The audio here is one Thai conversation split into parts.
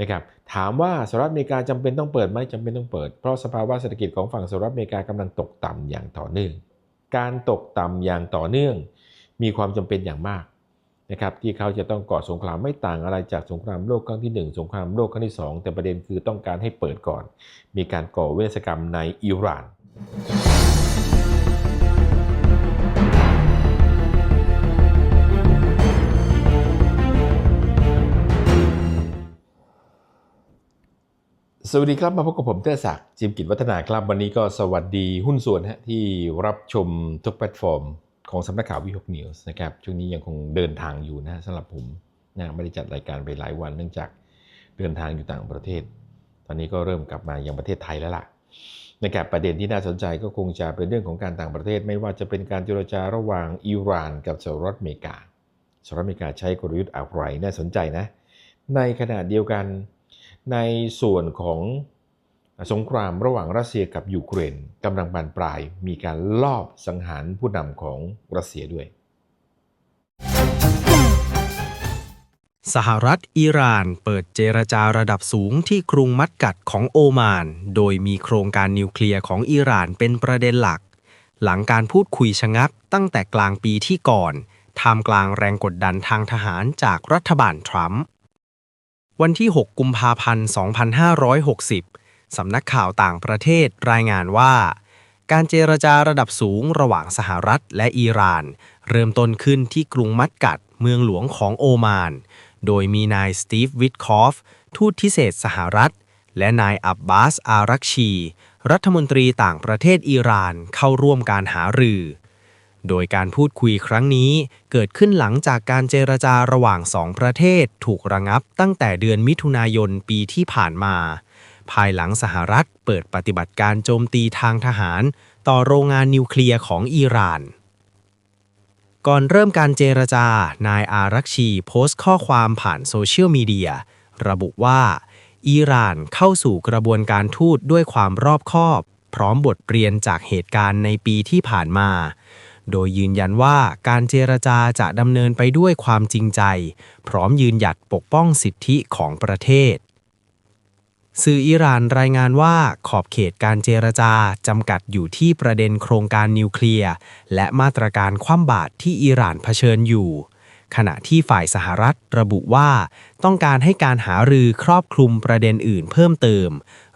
นะครับถามว่าสหรัฐอเมริกาจำเป็นต้องเปิดไหมจำเป็นต้องเปิด เพราะสภาวะเศรษฐกิจของฝั่งสหรัฐอเมริกากำลังตกต่ำอย่างต่อเนื่อง การตกต่ำอย่างต่อเนื่อง มีความจำเป็นอย่างมากนะครับที่เขาจะต้องก่อสงครามไม่ต่างอะไรจากสงครามโลกครั้งที่ 1 สงครามโลกครั้งที่ 2 แต่ประเด็นคือต้องการให้เปิดก่อน มีการก่อเวชกรรมในอิหร่าน สวัสดีครับ มาพบกับผมเตอร์ศักดิ์จิมกิจวัฒนาครับ วันนี้ก็สวัสดีหุ้นส่วนฮะที่รับชมทุกแพลตฟอร์ม ของสำนักข่าววิหกนิวส์นะครับช่วงนี้ยังคงเดินทางอยู่นะสำหรับผมนะไม่ได้จัดรายการไปหลายวันเนื่องจากเดินทางอยู่ต่างประเทศ ตอนนี้ก็เริ่มกลับมายังประเทศไทยแล้วล่ะนะครับประเด็นที่น่าสนใจก็คงจะเป็นเรื่องของการต่างประเทศ ไม่ว่าจะเป็นการเจรจาระหว่างอิหร่าน กับสหรัฐอเมริกาสหรัฐอเมริกาใช้กลยุทธ์อะไรน่าสนใจนะ ในขณะเดียวกัน ในส่วนของสงครามระหว่างรัสเซียกับยูเครนกำลังบานปลายมีการลอบสังหารผู้นำของรัสเซียด้วย สหรัฐอิหร่านเปิดเจรจาระดับสูงที่กรุงมัสกัดของโอมาน โดยมีโครงการนิวเคลียร์ของอิหร่านเป็นประเด็นหลัก หลังการพูดคุยชะงักตั้งแต่กลางปีที่ก่อนท่ามกลางแรงกดดันทางทหารจากรัฐบาลทรัมป์ วันที่ 6 กุมภาพันธ์ 2560 สำนักข่าวต่างประเทศรายงานว่า การเจรจาระดับสูงระหว่างสหรัฐและอิหร่าน เริ่มต้นขึ้นที่กรุงมัสกัดเมืองหลวงของโอมาน โดยมีนายสตีฟวิทคอฟ ทูตพิเศษสหรัฐ และนายอับบาสอารักชี รัฐมนตรีต่างประเทศอิหร่านเข้าร่วมการหารือ โดยการพูดคุยครั้งนี้ เกิดขึ้นหลังจากการเจรจาระหว่างสองประเทศถูกระงับตั้งแต่เดือนมิถุนายนปีที่ผ่านมา ภายหลังสหรัฐเปิดปฏิบัติการโจมตีทางทหาร ต่อโรงงานนิวเคลียร์ของอิหร่าน ก่อนเริ่มการเจรจา นายอารักชีโพสต์ข้อความผ่านโซเชียลมีเดีย ระบุว่าอิหร่านเข้าสู่กระบวนการทูตด้วยความรอบคอบ พร้อมบทเรียนจากเหตุการณ์ในปีที่ผ่านมา โดยยืนยันว่าการเจรจาจะดำเนินไปด้วยความจริงใจ พร้อมยืนหยัดปกป้องสิทธิของประเทศ สื่ออิหร่านรายงานว่าขอบเขตการเจรจาจำกัดอยู่ที่ประเด็นโครงการนิวเคลียร์ และมาตรการคว่ำบาตรที่อิหร่านเผชิญอยู่ ขณะที่ฝ่ายสหรัฐระบุว่า ต้องการให้การหารือครอบคลุมประเด็นอื่นเพิ่มเติม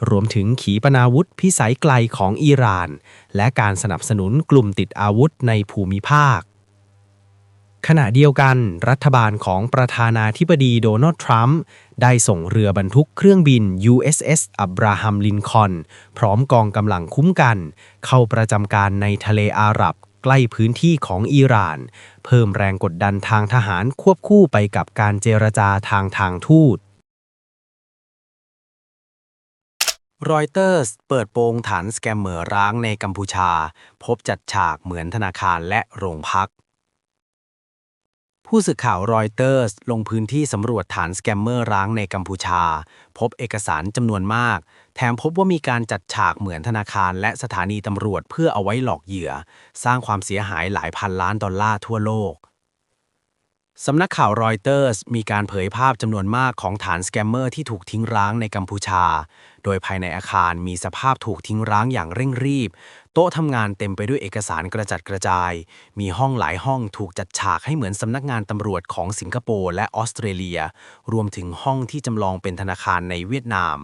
รวมถึงขีปนาวุธพิสัยไกลของอิหร่าน และการสนับสนุนกลุ่มติดอาวุธในภูมิภาค ขณะเดียวกัน รัฐบาลของประธานาธิบดีโดนัลด์ทรัมป์ได้ส่งเรือบรรทุกเครื่องบิน USS อับราฮัมลินคอนพร้อมกองกำลังคุ้มกัน เข้าประจำการในทะเลอาหรับ ใกล้พื้นที่ของอิหร่าน เพิ่มแรงกดดันทางทหารควบคู่ไปกับการเจรจาทางทางทูตรอยเตอร์สเปิดโปงฐานสแกมเมอร์ร้างในกัมพูชา พบจัดฉากเหมือนธนาคารและโรงพัก ผู้สื่อข่าวรอยเตอร์สลงพื้นที่สำรวจฐานสแกมเมอร์ร้างในกัมพูชา พบเอกสารจำนวนมาก แถมพบว่ามีการจัดฉากเหมือนธนาคารและสถานีตำรวจเพื่อเอาไว้หลอกเหยื่อ สร้างความเสียหายหลายพันล้านดอลลาร์ทั่วโลกสำนักข่าวรอยเตอร์สมีการเผยภาพจำนวนมากของฐานสแกมเมอร์ที่ถูกทิ้งร้างในกัมพูชา โดยภายในอาคารมีสภาพถูกทิ้งร้างอย่างเร่งรีบ โต๊ะทำงานเต็มไปด้วยเอกสารกระจัดกระจาย มีห้องหลายห้องถูกจัดฉากให้เหมือนสำนักงานตำรวจของสิงคโปร์และออสเตรเลีย รวมถึงห้องที่จำลองเป็นธนาคารในเวียดนาม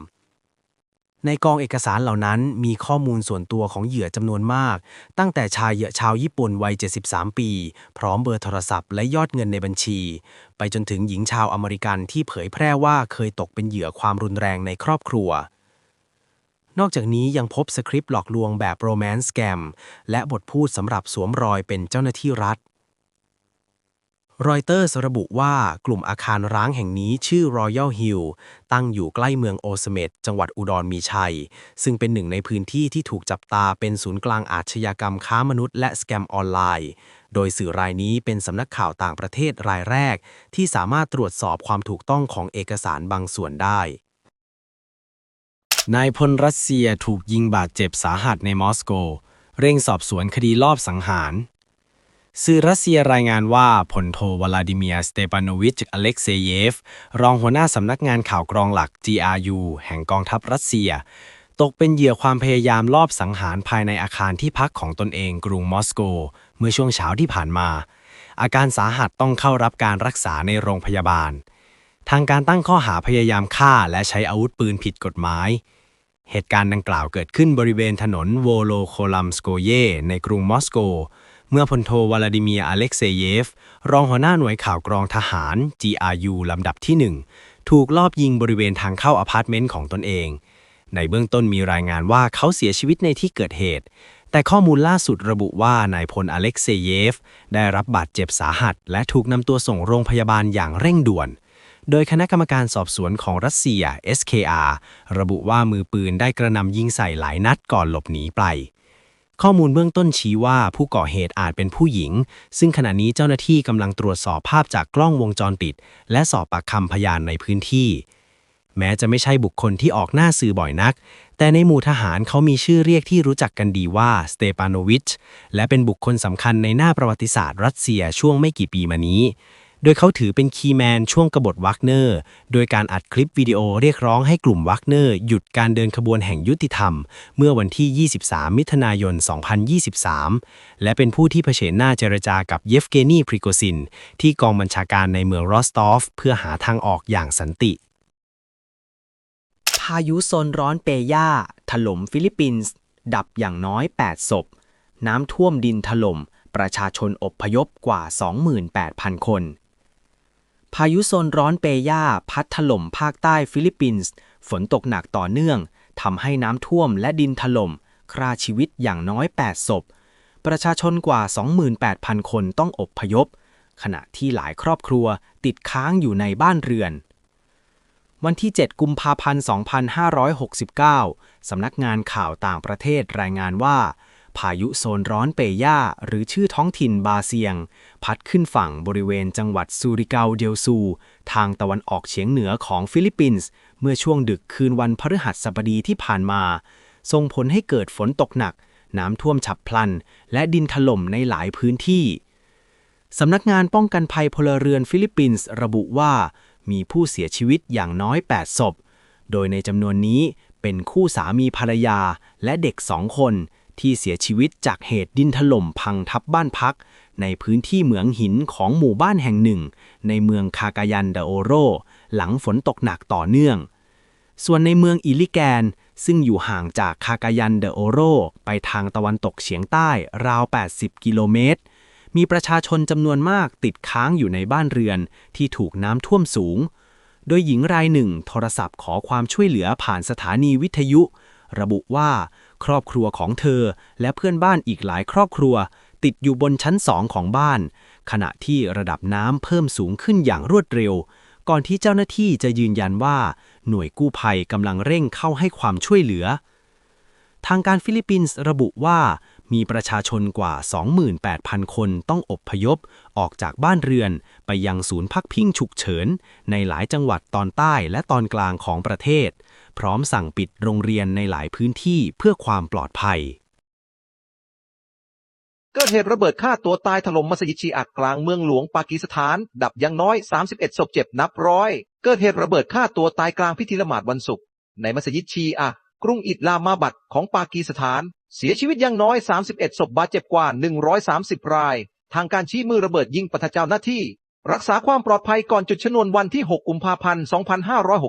ในกองเอกสารเหล่านั้นมีข้อมูลส่วนตัวของเหยื่อจำนวนมาก ตั้งแต่ชายเหยื่อชาวญี่ปุ่นวัย 73 ปี พร้อมเบอร์โทรศัพท์และยอดเงินในบัญชี ไปจนถึงหญิงชาวอเมริกันที่เผยแพร่ว่าเคยตกเป็นเหยื่อความรุนแรงในครอบครัว นอกจากนี้ยังพบสคริปต์หลอกลวงแบบโรแมนต์แกมและบทพูดสำหรับสวมรอยเป็นเจ้าหน้าที่รัฐ รอยเตอร์สระบุว่ากลุ่มอาคารร้างแห่งนี้ชื่อ Royal Hill ตั้งอยู่ใกล้เมืองโอสเมดจังหวัดอุดรมีชัย ซึ่งเป็นหนึ่งในพื้นที่ที่ถูกจับตาเป็นศูนย์กลางอาชญากรรมค้ามนุษย์และสแกมออนไลน์ โดยสื่อรายนี้เป็นสำนักข่าวต่างประเทศรายแรก ที่สามารถตรวจสอบความถูกต้องของเอกสารบางส่วนได้นายพลรัสเซียถูกยิงบาดเจ็บสาหัสในมอสโก เร่งสอบสวนคดีลอบสังหาร สื่อรัสเซียรายงานว่าพลโทวลาดิเมียสเตปานโนวิชอเล็กเซเยฟ รองหัวหน้าสำนักงานข่าวกรองหลัก GRU แห่งกองทัพรัสเซีย ตกเป็นเหยื่อความพยายามลอบสังหารภายในอาคารที่พักของตนเองกรุงมอสโก เมื่อช่วงเช้าที่ผ่านมา อาการสาหัสต้องเข้ารับการรักษาในโรงพยาบาล ทางการตั้งข้อหาพยายามฆ่าและใช้อาวุธปืนผิดกฎหมายเหตุการณ์ดังกล่าวเกิดขึ้นบริเวณถนนโวโลโคลัมสโกเยในกรุงมอสโก เมื่อพลโทวลาดิเมียอเล็กเซเยฟ รองหัวหน้าหน่วยข่าวกรองทหาร GRU ลำดับที่ 1 ถูกลอบยิงบริเวณทางเข้าอพาร์ตเมนต์ของตนเอง ในเบื้องต้นมีรายงานว่าเขาเสียชีวิตในที่เกิดเหตุ แต่ข้อมูลล่าสุดระบุว่านายพลอเล็กเซเยฟ ได้รับบาดเจ็บสาหัส และถูกนำตัวส่งโรงพยาบาลอย่างเร่งด่วนโดยคณะกรรมการสอบสวนของรัสเซีย SKR ระบุว่ามือปืนได้กระนำยิงใส่หลายนัดก่อนหลบหนีไป ข้อมูลเบื้องต้นชี้ว่าผู้ก่อเหตุอาจเป็นผู้หญิง ซึ่งขณะนี้เจ้าหน้าที่กำลังตรวจสอบภาพจากกล้องวงจรปิด และสอบปากคำพยานในพื้นที่ แม้จะไม่ใช่บุคคลที่ออกหน้าสื่อบ่อยนัก แต่ในหมู่ทหารเขามีชื่อเรียกที่รู้จักกันดีว่าสเตปานโนวิชและเป็นบุคคลสำคัญในหน้าประวัติศาสตร์รัสเซียช่วงไม่กี่ปีมานี้ โดยเขาถือเป็นคีย์แมนช่วงกบฏวักเนอร์ โดยการอัดคลิปวิดีโอเรียกร้องให้กลุ่มวักเนอร์ หยุดการเดินขบวนแห่งยุติธรรม เมื่อวันที่ 23 มิถุนายน 2023 และเป็นผู้ที่เผชิญหน้าเจรจากับเยฟเกนีพริโกซิน ที่กองบัญชาการในเมืองรอสตอฟ เพื่อหาทางออกอย่างสันติ พายุโซนร้อนเปย่าถล่มฟิลิปปินส์ ดับอย่างน้อย 8 ศพ น้ำท่วมดินถล่มประชาชนอบพยพกว่า 28,000 คน พายุโซนร้อนเปย่าพัดถล่มภาคใต้ฟิลิปปินส์ฝนตกหนักต่อเนื่องทำให้น้ำท่วมและดินถล่มฆ่าชีวิตอย่างน้อย 8 ศพ ประชาชนกว่า 28,000 คนต้องอบพยพ ขณะที่หลายครอบครัวติดค้างอยู่ในบ้านเรือน วันที่ 7 กุมภาพันธ์ 2569 สำนักงานข่าวต่างประเทศรายงานว่า พายุโซนร้อนเปย่า หรือชื่อท้องถิ่นบาเซียง พัดขึ้นฝั่งบริเวณจังหวัดซูริเกาเดลซู ทางตะวันออกเฉียงเหนือของฟิลิปปินส์ เมื่อช่วงดึกคืนวันพฤหัสบดีที่ผ่านมา ส่งผลให้เกิดฝนตกหนัก น้ำท่วมฉับพลัน และดินถล่มในหลายพื้นที่ สำนักงานป้องกันภัยพลเรือนฟิลิปปินส์ระบุว่ามีผู้เสียชีวิตอย่างน้อย 8 ศพ โดยในจำนวนนี้เป็นคู่สามีภรรยาและเด็กสองคน ที่เสียชีวิตจากเหตุดินถล่มพังทับบ้านพัก ในพื้นที่เหมืองหินของหมู่บ้านแห่งหนึ่ง ในเมืองคากายันเดโอโร หลังฝนตกหนักต่อเนื่อง ส่วนในเมืองอิลิแกน ซึ่งอยู่ห่างจากคากายันเดโอโร ไปทางตะวันตกเฉียงใต้ราว 80 กิโลเมตร มีประชาชนจำนวนมากติดค้างอยู่ในบ้านเรือนที่ถูกน้ำท่วมสูง โดยหญิงรายหนึ่งโทรศัพท์ขอความช่วยเหลือผ่านสถานีวิทยุ ระบุว่า ครอบครัวของเธอ และเพื่อนบ้านอีกหลายครอบครัว ติดอยู่บนชั้นสองของบ้าน ขณะที่ระดับน้ำเพิ่มสูงขึ้นอย่างรวดเร็ว ก่อนที่เจ้าหน้าที่จะยืนยันว่า หน่วยกู้ภัยกำลังเร่งเข้าให้ความช่วยเหลือ ทางการฟิลิปปินส์ระบุว่า มีประชาชนกว่า 28,000 คนต้องอบพยพ ออกจากบ้านเรือนไปยังศูนย์พักพิงฉุกเฉิน ในหลายจังหวัดตอนใต้และตอนกลางของประเทศ พร้อมสั่งปิดโรงเรียนในหลายพื้นที่เพื่อความปลอดภัยเกิดเหตุระเบิดฆ่าตัวตายถล่มมัสยิดชีอะกลางเมืองหลวงปากีสถาน ดับยังน้อย 31ศพเจ็บนับร้อย เกิดเหตุระเบิดฆ่าตัวตายกลางพิธีละหมาดวันศุกร์ในมัสยิดชีอะกรุงอิสลามาบัดของปากีสถาน เสียชีวิตอยังน้อย 31 ศพบาดเจ็บกว่า 130 ราย ทางการชี้มือระเบิดยิงปะทะเจ้าหน้าที่ รักษาความปลอดภัยก่อนจุดชนวนวันที่ 6 กุมภาพันธ์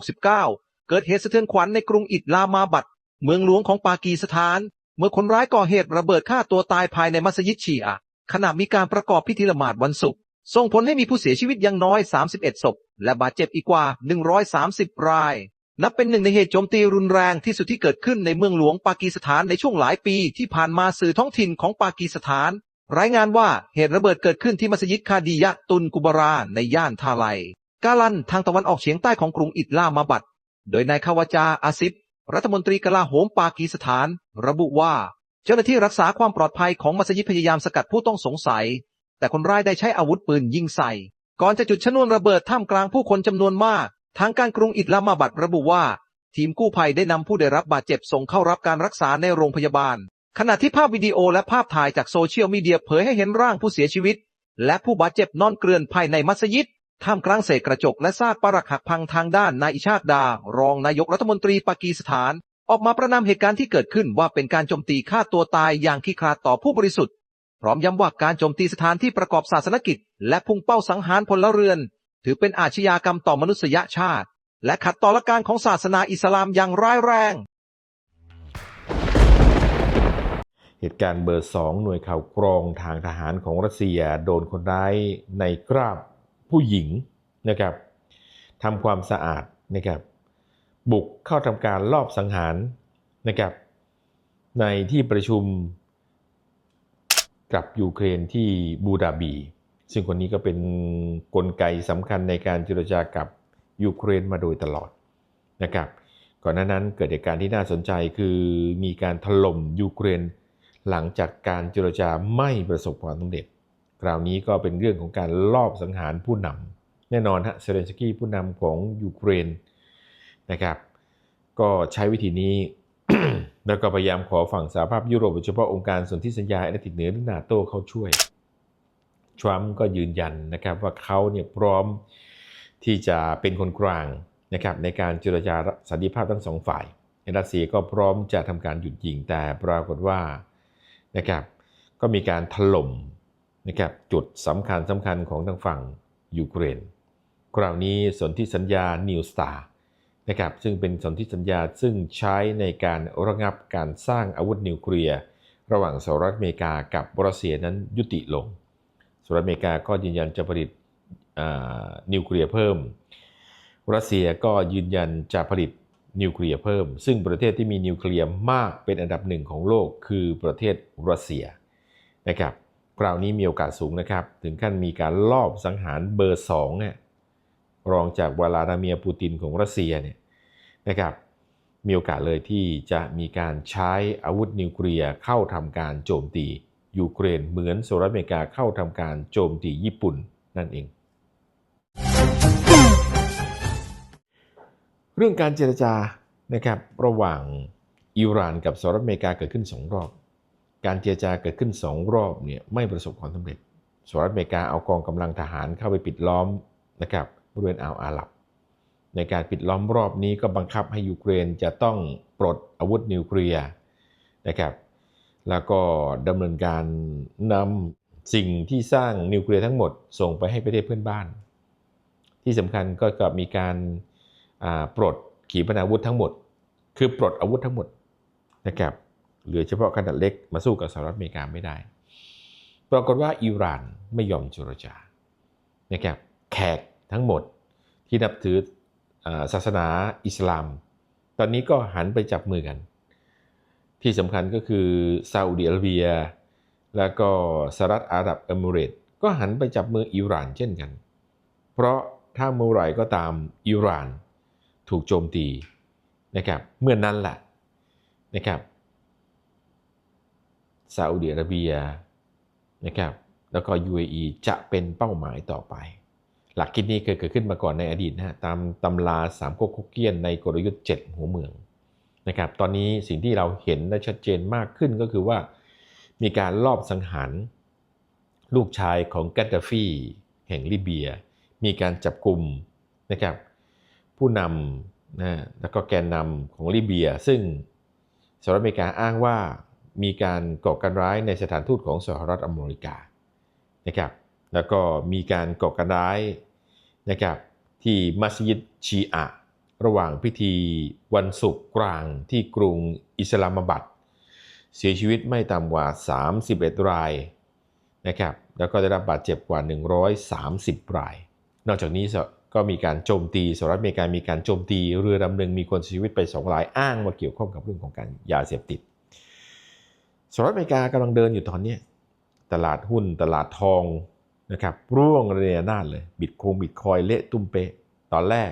2569 เกิดเหตุสะเทือนขวัญในกรุงอิสลามาบัด เมืองหลวงของปากีสถาน เมื่อคนร้ายก่อเหตุระเบิดฆ่าตัวตายภายในมัสยิดชีอะขณะมีการประกอบพิธีละหมาดวันศุกร์ส่งผลให้มีผู้เสียชีวิตอย่างน้อย 31 ศพ และบาดเจ็บอีกกว่า 130 ราย นับเป็นหนึ่งในเหตุโจมตีรุนแรงที่สุดที่เกิดขึ้นในเมืองหลวงปากีสถานในช่วงหลายปีที่ผ่านมาสื่อท้องถิ่นของปากีสถาน รายงานว่าเหตุระเบิดเกิดขึ้นที่มัสยิดคาดียะตุนกุบาราในย่านทาไลกาลันทางตะวันออกเฉียงใต้ของกรุงอิสลามาบัด โดยนายคาวาจาอาซิฟรัฐมนตรีกลาโหมปากีสถาน ระบุว่า เจ้าหน้าที่รักษาความปลอดภัยของมัสยิดพยายามสกัดผู้ต้องสงสัย แต่คนร้ายได้ใช้อาวุธปืนยิงใส่ ก่อนจะจุดชนวนระเบิดท่ามกลางผู้คนจำนวนมาก ทางการกรุงอิสลามาบัดระบุว่า ทีมกู้ภัยได้นำผู้ได้รับบาดเจ็บส่งเข้ารับการรักษาในโรงพยาบาล ขณะที่ภาพวิดีโอและภาพถ่ายจากโซเชียลมีเดียเผยให้เห็นร่างผู้เสียชีวิต และผู้บาดเจ็บนอนเกลื่อนภายในมัสยิดท่ามกลางเศษกระจกและซากปรักหักพังทางด้านนายอิชากดา รองนายกรัฐมนตรีปากีสถาน ออกมาประนามเหตุการณ์ที่เกิดขึ้นว่าเป็นการโจมตีฆ่าตัวตายอย่างขี้คลาดต่อผู้บริสุทธิ์ พร้อมย้ำว่าการโจมตีสถานที่ประกอบศาสนกิจ และพุ่งเป้าสังหารพลเรือน ถือเป็นอาชญากรรมต่อมนุษยชาติ และขัดต่อหลักการของศาสนาอิสลามอย่างร้ายแรง เหตุการณ์เบอร์สองหน่วยข่าวกรองทางทหารของรัสเซียโดนคนร้ายในกราบผู้หญิงนะครับทำความสะอาดนะครับบุกเข้าทำการลอบสังหารนะครับในที่ประชุมกับยูเครนที่บูดาบี ซึ่งคนนี้ก็เป็นนกลไกสำคัญในการเจรจากับยูเครนมาโดยตลอดนะครับก่อนหน้านั้นเกิดเหตุการณ์ที่น่าสนใจคือมีการถล่มยูเครน หลังจากการเจรจาไม่ประสบความสำเร็จ คราวนี้ก็เป็นเรื่องของการลอบสังหารผู้นำแน่นอนฮะเซเลนสกี้ผู้นำของยูเครนนะครับ ก็ใช้วิธีนี้ แล้วก็พยายามขอฝั่งสหภาพยุโรปโดยเฉพาะองค์การสนธิสัญญาแอตแลนติกเหนือหรือนาโตเข้าช่วย ทรัมป์ก็ยืนยันนะครับว่าเขาเนี่ยพร้อมที่จะเป็นคนกลางนะครับในการเจรจาสันติภาพทั้งสองฝ่ายรัสเซียก็พร้อมจะทำการหยุดยิงแต่ปรากฏว่านะครับก็มีการถล่มนะครับจุดสำคัญสำคัญของทางฝั่งยูเครน คราวนี้สนธิสัญญา New Star นะครับซึ่งเป็นสนธิสัญญาซึ่งใช้ในการระงับการสร้างอาวุธนิวเคลียร์ระหว่างสหรัฐอเมริกากับรัสเซียนั้นยุติลง รัฐอเมริกาก็ยืนยันจะผลิตนิวเคลียร์เพิ่ม รัสเซียก็ยืนยันจะผลิตนิวเคลียร์เพิ่ม ซึ่งประเทศที่มีนิวเคลียร์มากเป็นอันดับหนึ่งของโลกคือประเทศรัสเซียนะครับคราวนี้มีโอกาสสูงนะครับ ถึงขั้นมีการลอบสังหารเบอร์สองเนี่ยรองจากวลาดาเมียร์ปูตินของรัสเซียเนี่ยนะครับมีโอกาสเลยที่จะมีการใช้อาวุธนิวเคลียร์เข้าทำการโจมตี ยูเครนเหมือนสหรัฐอเมริกาเข้าทำการโจมตีญี่ปุ่นนั่นเอง เรื่องการเจรจานะครับระหว่างอิหร่านกับสหรัฐอเมริกาเกิดขึ้นสองรอบ การเจรจาเกิดขึ้นสองรอบเนี่ยไม่ประสบความสำเร็จสหรัฐอเมริกาเอากองกำลังทหารเข้าไปปิดล้อมนะครับบริเวณอ่าวอาหรับ ในการปิดล้อมรอบนี้ก็บังคับให้ยูเครนจะต้องปลดอาวุธนิวเคลียร์นะครับ แล้วก็ดำเนินการนำสิ่งที่สร้างนิวเคลียร์ทั้งหมดส่งไปให้ประเทศเพื่อนบ้าน ที่สำคัญก็กมีการาปลดขีปนาวุธทั้งหมด คือปลดอาวุธทั้งหมดนะครับเหลือเฉพาะขนาดเล็กมาสู้กับสหรัฐอเมริกาไม่ได้ ปรากฏว่าอิหร่านไม่ยอมเจรจานะครับแขกทั้งหมดที่นับถือศาสนาอิสลาม ตอนนี้ก็หันไปจับมือกัน ที่สำคัญก็คือซาอุดิอาระเบีย แล้วก็สหรัฐอาหรับเอมิเรต์ก็หันไปจับมืออิหร่านเช่นกัน เพราะถ้าเมื่อไหร่ก็ตามอิหร่านถูกโจมตีนะครับเมื่อนนั้นแหละนะครับซาอุดิอาระเบียนะครับแล้วก็ UAE จะเป็นเป้าหมายต่อไป หลักคิดนี้เคยเกิดขึ้นมาก่อนในอดีตนะฮะตามตำราสามก๊กฮกเกี้ยนในกลยุทธ์ 7 หัวเมือง นะครับตอนนี้สิ่งที่เราเห็นได้ชัดเจนมากขึ้นก็คือว่า มีการลอบสังหารลูกชายของกัดาฟีแห่งลิเบีย มีการจับกลุ่มนะครับผู้นำนะแล้วก็แกนนำของลิเบีย ซึ่งสหรัฐอเมริกาอ้างว่ามีการก่อการร้ายในสถานทูตของสหรัฐอเมริกานะครับแล้วก็มีการก่อการร้ายนะครับที่มัสยิดชีอะ ระหว่างพิธีวันศุกร์กลางที่กรุงอิสลามบัดเสียชีวิตไม่ต่ำกว่า 31 รายนะครับแล้วก็ได้รับบาดเจ็บกว่า 130 ราย นอกจากนี้ก็มีการโจมตีสหรัฐอเมริกามีการโจมตีเรือลำหนึ่งมีคนเสียชีวิตไปสองรายอ้างว่าเกี่ยวข้องกับเรื่องของการยาเสพติดสหรัฐอเมริกากำลังเดินอยู่ตอนนี้ตลาดหุ้นตลาดทองนะครับร่วงระเนระนาดเลยบิตคงบิตคอยเละตุ้มเปะตอนแรก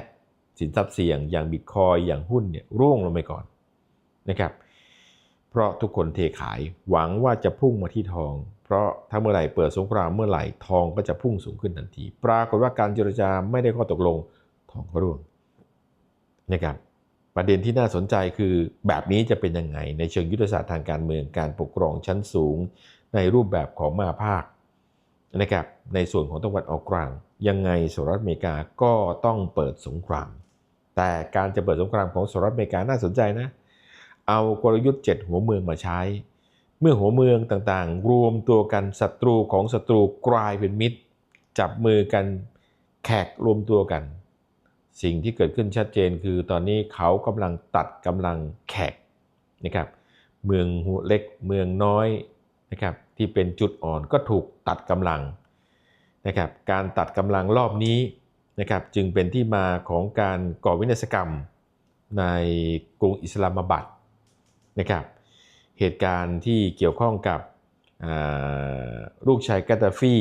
สินทรัพย์เสี่ยงอย่างบิตคอยอย่างหุ้นเนี่ยร่วงลงไปก่อนนะครับ เพราะทุกคนเทขายหวังว่าจะพุ่งมาที่ทอง เพราะถ้าเมื่อไหร่เปิดสงครามเมื่อไหร่ทองก็จะพุ่งสูงขึ้นทันที ปรากฏว่าการเจรจาไม่ได้ข้อตกลงทองก็ร่วงนะครับประเด็นที่น่าสนใจคือแบบนี้จะเป็นยังไง ในเชิงยุทธศาสตร์ทางการเมืองการปกครองชั้นสูง ในรูปแบบของมหาภาคนะครับในส่วนของตะวันออกกลาง ยังไงสหรัฐอเมริกาก็ต้องเปิดสงคราม แต่การจะเปิดสงครามของสหรัฐอเมริกาน่าสนใจนะ เอากลยุทธ์ 7 หัวเมืองมาใช้ เมื่อหัวเมืองต่างๆ รวมตัวกันศัตรูของศัตรูกลายเป็นมิตร จับมือกันแขกรวมตัวกัน สิ่งที่เกิดขึ้นชัดเจนคือตอนนี้เขากำลังตัดกำลังแขกนะครับ เมืองหัวเล็กเมืองน้อยนะครับที่เป็นจุดอ่อนก็ถูกตัดกำลังนะครับ การตัดกำลังรอบนี้ นะครับจึงเป็นที่มาของการก่อวินาศกรรมในกรุงอิสลามบัดนะครับเหตุการณ์ที่เกี่ยวข้องกับลูกชายกาตาฟี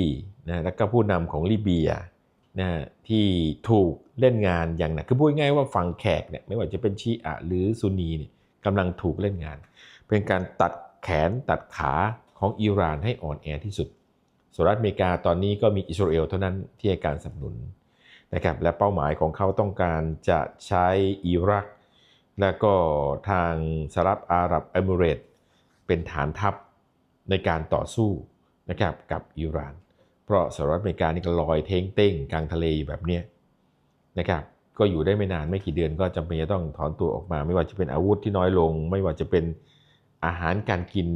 นะและก็ผู้นำของลิเบียนะที่ถูกเล่นงานอย่างหนักคือพูดง่ายๆว่าฝั่งแขกเนี่ยไม่ว่าจะเป็นชีอะหรือซุนีเนี่ยกำลังถูกเล่นงาน เป็นการตัดแขนตัดขาของอิหร่านให้อ่อนแอที่สุดสหรัฐอเมริกาตอนนี้ก็มีอิสราเอลเท่านั้นที่ให้การสนับสนุน นะครับและเป้าหมายของเขาต้องการจะใช้อิรัก และก็ทางสหรัฐอาหรับเอมิเรตเป็นฐานทัพในการต่อสู้นะครับกับอิหร่าน เพราะสหรัฐอเมริกานี่ก็ลอยเท้งเต้งกลางทะเลอยู่แบบนี้นะครับก็อยู่ได้ไม่นานไม่กี่เดือนก็จำเป็นจะต้องถอนตัวออกมา ไม่ว่าจะเป็นอาวุธที่น้อยลง ไม่ว่าจะเป็นอาหารการกิน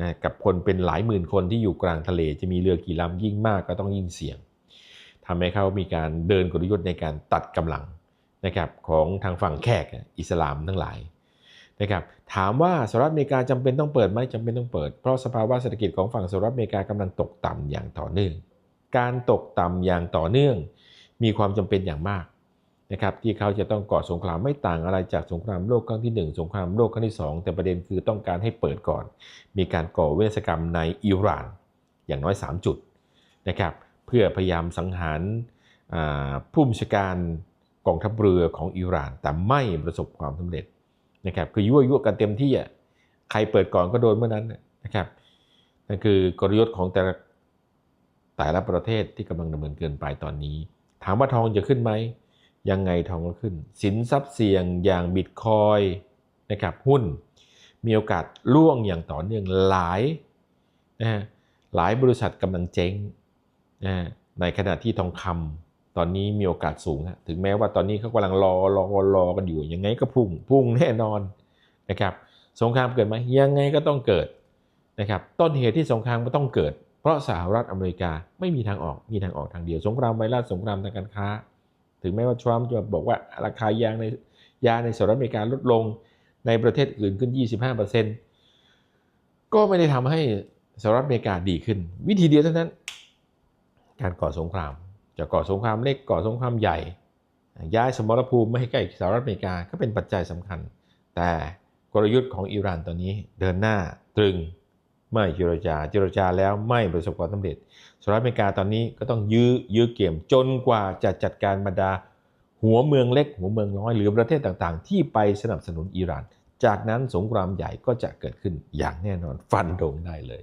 นะกับคนเป็นหลายหมื่นคนที่อยู่กลางทะเล จะมีเรือกี่ลำยิ่งมากก็ต้องยิ่งเสี่ยง ทำให้เขามีการเดินกลยุทธ์ในการตัดกำลังนะครับของทางฝั่งแขกอิสลามทั้งหลายนะครับถามว่าสหรัฐอเมริกาจำเป็นต้องเปิดไหมจำเป็นต้องเปิด เพราะสภาวะเศรษฐกิจของฝั่งสหรัฐอเมริกากำลังตกต่ำอย่างต่อเนื่อง การตกต่ำอย่างต่อเนื่อง มีความจำเป็นอย่างมากนะครับที่เขาจะต้องก่อสงครามไม่ต่างอะไรจากสงครามโลกครั้งที่ 1 สงครามโลกครั้งที่ 2 แต่ประเด็นคือต้องการให้เปิดก่อน มีการก่อเวชกรรมในอิหร่านอย่างน้อย 3 จุดนะครับ เพื่อพยายามสังหารผู้บัญชาการกองทัพเรือของอิหร่าน แต่ไม่ประสบความสำเร็จนะครับคือยั่วยุกันเต็มที่อะใครเปิดก่อนก็โดนเมื่อนั้นนะครับนั่นคือกลยุทธ์ของแต่ละแต่ละประเทศที่กำลังดำเนินเกินไปตอนนี้ ถามว่าทองจะขึ้นไหมยังไงทองก็ขึ้น สินทรัพย์เสี่ยงอย่างบิตคอยนะครับหุ้นมีโอกาสล่วงอย่างต่อเนื่องหลายนะฮะหลายบริษัทกำลังเจ๊ง ในขณะที่ทองคำตอนนี้มีโอกาสสูงถึงแม้ว่าตอนนี้เขากำลังรอรอรอกันอยู่ ยังไงก็พุ่งพุ่งแน่นอนนะครับสงครามเกิดไหมยังไงก็ต้องเกิดนะครับต้นเหตุที่สงครามก็ต้องเกิด เพราะสหรัฐอเมริกาไม่มีทางออกมีทางออกทางเดียว สงครามไวรัสสงครามทางการค้า ถึงแม้ว่าทรัมป์จะบอกว่าราคายางในยาในสหรัฐอเมริกาลดลงในประเทศอื่นขึ้น 25%ก็ไม่ได้ทำให้สหรัฐอเมริกาดีขึ้น วิธีเดียวเท่านั้น การก่อสงคราม จะก่อสงครามเล็กก่อสงครามใหญ่ ย้ายสมรภูมิไม่ให้ใกล้สหรัฐอเมริกาก็เป็นปัจจัยสำคัญ แต่กลยุทธ์ของอิหร่านตอนนี้เดินหน้าตรึงไม่เจรจาเจรจาแล้วไม่ประสบความสำเร็จสหรัฐอเมริกาตอนนี้ก็ต้องยื้อยื้อเกมจนกว่าจะจัดการบรรดาหัวเมืองเล็ก หัวเมืองน้อยหรือประเทศต่างๆ ที่ไปสนับสนุนอิหร่าน จากนั้นสงครามใหญ่ก็จะเกิดขึ้นอย่างแน่นอนฟันธงได้เลย